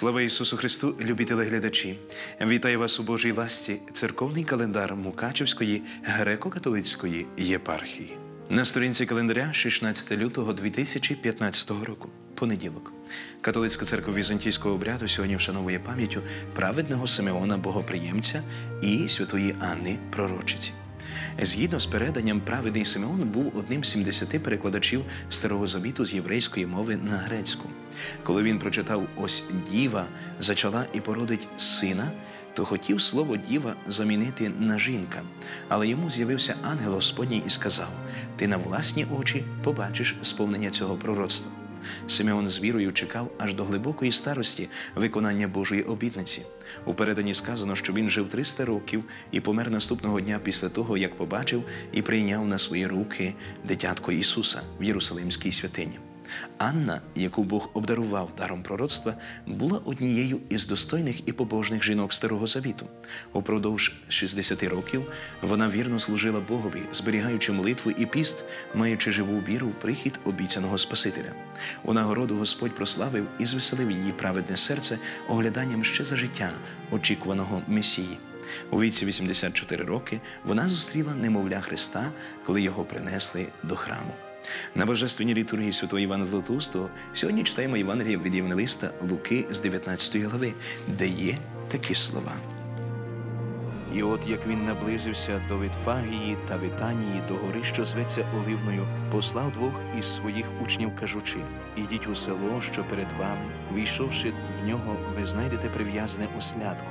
Слава Ісусу Христу, любі телеглядачі! Вітаю вас у Божій ласті, церковний календар Мукачевської греко-католицької єпархії. На сторінці календаря 16 лютого 2015 року, понеділок. Католицька церква візантійського обряду сьогодні вшановує пам'яттю праведного Симеона Богоприємця і святої Анни Пророчиці. Згідно з переданням, праведний Симеон був одним з 70 перекладачів Старого Завіту з єврейської мови на грецьку. Коли він прочитав ось діва зачала і породить сина, то хотів слово діва замінити на жінка. Але йому з'явився ангел Господній і сказав: Ти на власні очі побачиш сповнення цього пророцтва. Симеон з вірою чекав аж до глибокої старості виконання Божої обітниці. У переданні сказано, що він жив 300 років і помер наступного дня після того, як побачив і прийняв на свої руки дитятко Ісуса в Єрусалимській святині. Анна, яку Бог обдарував даром пророцтва, була однією із достойних і побожних жінок Старого Завіту. Упродовж 60 років вона вірно служила Богові, зберігаючи молитву і піст, маючи живу віру в прихід обіцяного Спасителя. У нагороду Господь прославив і звеселив її праведне серце огляданням ще за життя очікуваного Месії. У віці 84 роки вона зустріла немовля Христа, коли його принесли до храму. На божественній літургії святого Івана Златоустого сьогодні читаємо Євангелія від Євангелиста Луки з 19 глави, де є такі слова. І от як він наблизився до Витфагії та Витанії до гори, що зветься Оливною, послав двох із своїх учнів, кажучи: Ідіть у село, що перед вами, війшовши в нього, ви знайдете прив'язане ослядко,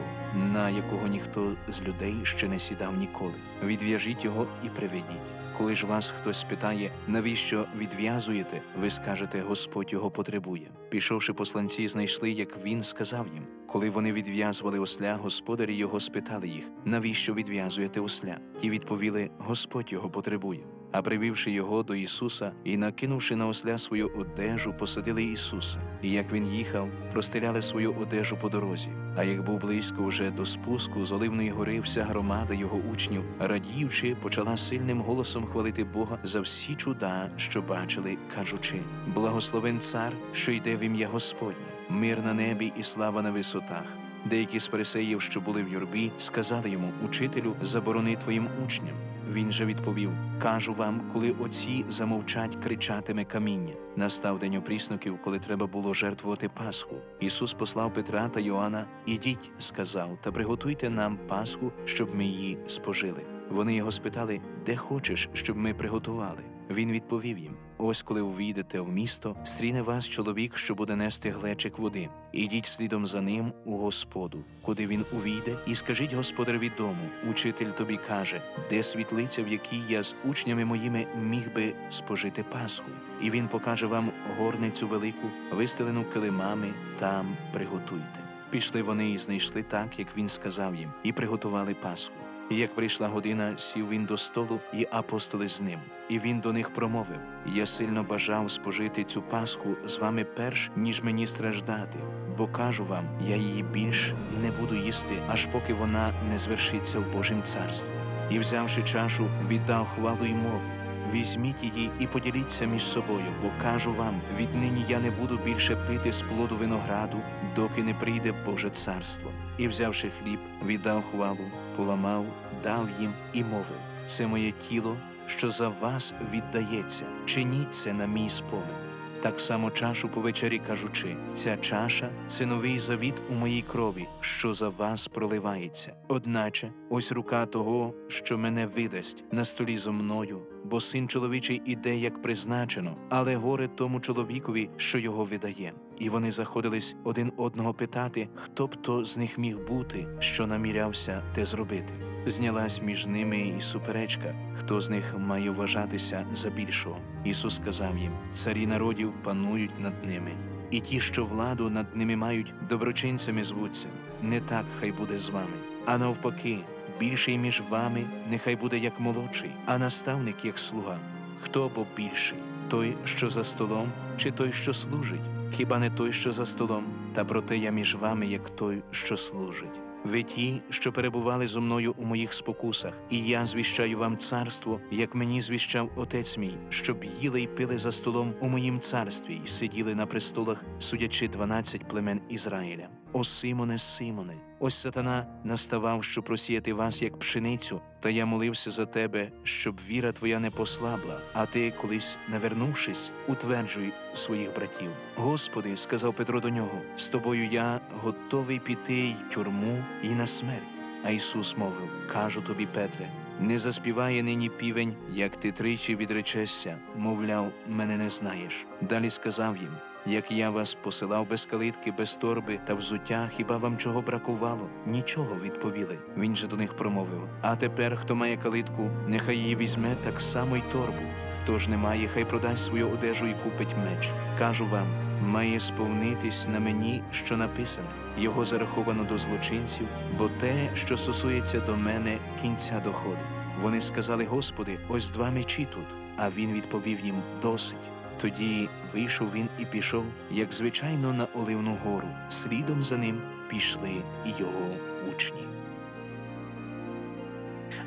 на якого ніхто з людей ще не сідав ніколи. Відв'яжіть його і приведіть. Коли ж вас хтось спитає, навіщо відв'язуєте, ви скажете, Господь його потребує. Пішовши посланці, знайшли, як він сказав їм. Коли вони відв'язували осля, господарі його спитали їх, навіщо відв'язуєте осля? Ті відповіли, Господь його потребує. А привівши його до Ісуса і накинувши на осля свою одежу, посадили Ісуса. І як він їхав, простеляли свою одежу по дорозі. А як був близько вже до спуску з Оливної гори, вся громада його учнів, радіючи, почала сильним голосом хвалити Бога за всі чуда, що бачили, кажучи: Благословен цар, що йде в ім'я Господнє, мир на небі і слава на висотах. Деякі з фарисеїв, що були в юрбі, сказали йому, Учителю, заборони твоїм учням. Він же відповів: Кажу вам, коли оці замовчать, кричатиме каміння. Настав день опрісноків, коли треба було жертвувати Пасху. Ісус послав Петра та Йоанна, ідіть, сказав, та приготуйте нам Пасху, щоб ми її спожили. Вони його спитали, де хочеш, щоб ми приготували. Він відповів їм: Ось коли увійдете в місто, стріне вас чоловік, що буде нести глечик води. Ідіть слідом за ним у Господу, куди він увійде, і скажіть господареві дому, учитель тобі каже, де світлиця, в якій я з учнями моїми міг би спожити Пасху. І він покаже вам горницю велику, вистелену килимами, там приготуйте. Пішли вони і знайшли так, як він сказав їм, і приготували Пасху. Як прийшла година, сів він до столу, і апостоли з ним. І він до них промовив: Я сильно бажав спожити цю Пасху з вами перш, ніж мені страждати, бо кажу вам, я її більш не буду їсти, аж поки вона не звершиться в Божім царстві. І, взявши чашу, віддав хвалу й мову. Візьміть її і поділіться між собою, бо кажу вам: віднині я не буду більше пити з плоду винограду, доки не прийде Боже царство. І, взявши хліб, віддав хвалу, поламав, дав їм і мовив: це моє тіло, що за вас віддається, чиніть це на мій спомин. Так само чашу по вечері кажучи, ця чаша це новий завіт у моїй крові, що за вас проливається. Одначе, ось рука того, що мене видасть на столі зо мною, бо син чоловічий іде, як призначено, але горе тому чоловікові, що його видає. І вони заходились один одного питати, хто б то з них міг бути, що намірявся те зробити. Знялась між ними і суперечка, хто з них має вважатися за більшого. Ісус сказав їм: царі народів панують над ними, і ті, що владу над ними мають, доброчинцями звуться. Не так хай буде з вами, а навпаки, більший між вами нехай буде як молодший, а наставник як слуга. Хто бо більший? Той, що за столом, чи той, що служить? Хіба не той, що за столом? Та проте я між вами, як той, що служить. Ви ті, що перебували зо мною у моїх спокусах, і я звіщаю вам царство, як мені звіщав отець мій, щоб їли й пили за столом у моїм царстві, і сиділи на престолах, судячи дванадцять племен Ізраїля. О Симоне, Симоне, ось сатана наставав, щоб просіяти вас як пшеницю, та я молився за тебе, щоб віра твоя не послабла, а ти, колись навернувшись, утверджуй своїх братів. Господи, сказав Петро до нього, з тобою я готовий піти й тюрму і на смерть. А Ісус мовив: Кажу тобі, Петре, не заспіває нині півень, як ти тричі відречешся, мовляв, мене не знаєш. Далі сказав їм: як я вас посилав без калитки, без торби та взуття, хіба вам чого бракувало? Нічого відповіли. Він же до них промовив: А тепер, хто має калитку, нехай її візьме так само й торбу. Хто ж не має, хай продасть свою одежу і купить меч. Кажу вам, має сповнитись на мені, що написане. Його зараховано до злочинців, бо те, що стосується до мене, кінця доходить. Вони сказали, Господи, ось два мечі тут. А він відповів їм досить. Тоді вийшов він і пішов, як звичайно, на Оливну гору. Слідом за ним пішли і його учні.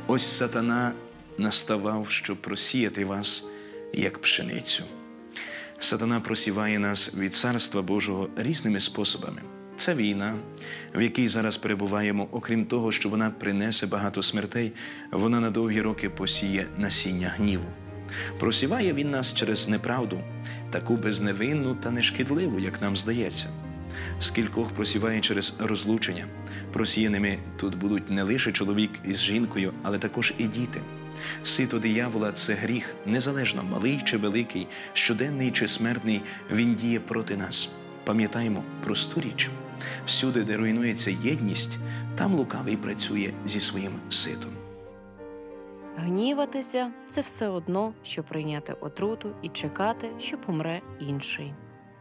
Ось сатана наставав, щоб просіяти вас, як пшеницю. Сатана просіває нас від Царства Божого різними способами. Це війна, в якій зараз перебуваємо, окрім того, що вона принесе багато смертей, вона на довгі роки посіє насіння гніву. Просіває він нас через неправду, таку безневинну та нешкідливу, як нам здається. Скількох просіває через розлучення. Просіяними тут будуть не лише чоловік із жінкою, але також і діти. Сито диявола це гріх, незалежно малий чи великий, щоденний чи смертний, він діє проти нас. Пам'ятаємо просту річ: всюди, де руйнується єдність, там лукавий працює зі своїм ситом. Гніватися це все одно, що прийняти отруту і чекати, що помре інший.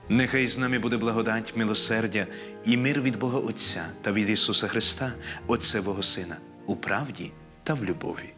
Нехай з нами буде благодать, милосердя і мир від Бога Отця та від Ісуса Христа, Отцевого Сина, у правді та в любові.